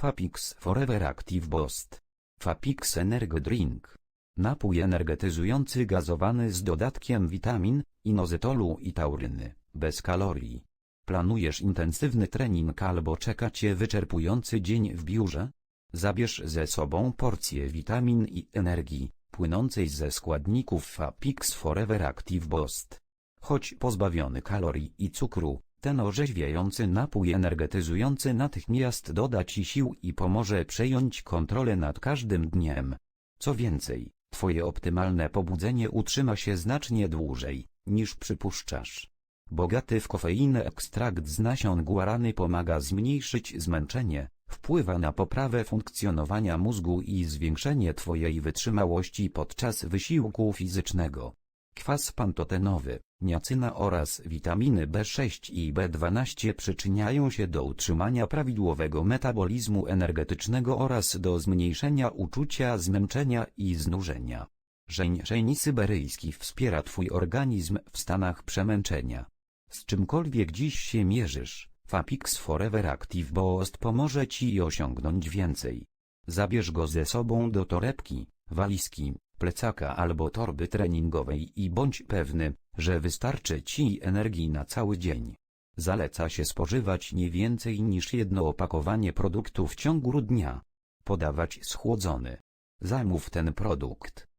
Fapix Forever Active Boost. Fapix Energy Drink. Napój energetyzujący gazowany z dodatkiem witamin, inozytolu i tauryny, bez kalorii. Planujesz intensywny trening albo czeka Cię wyczerpujący dzień w biurze? Zabierz ze sobą porcję witamin i energii, płynącej ze składników Fapix Forever Active Boost. Choć pozbawiony kalorii i cukru, ten orzeźwiający napój energetyzujący natychmiast doda Ci sił i pomoże przejąć kontrolę nad każdym dniem. Co więcej, Twoje optymalne pobudzenie utrzyma się znacznie dłużej, niż przypuszczasz. Bogaty w kofeinę ekstrakt z nasion guarany pomaga zmniejszyć zmęczenie, wpływa na poprawę funkcjonowania mózgu i zwiększenie Twojej wytrzymałości podczas wysiłku fizycznego. Kwas pantotenowy, niacyna oraz witaminy B6 i B12 przyczyniają się do utrzymania prawidłowego metabolizmu energetycznego oraz do zmniejszenia uczucia zmęczenia i znużenia. Żeń żeń syberyjski wspiera Twój organizm w stanach przemęczenia. Z czymkolwiek dziś się mierzysz, Fapix Forever Active Boost pomoże Ci osiągnąć więcej. Zabierz go ze sobą do torebki, walizki, plecaka albo torby treningowej i bądź pewny, że wystarczy Ci energii na cały dzień. Zaleca się spożywać nie więcej niż jedno opakowanie produktu w ciągu dnia. Podawać schłodzony. Zamów ten produkt.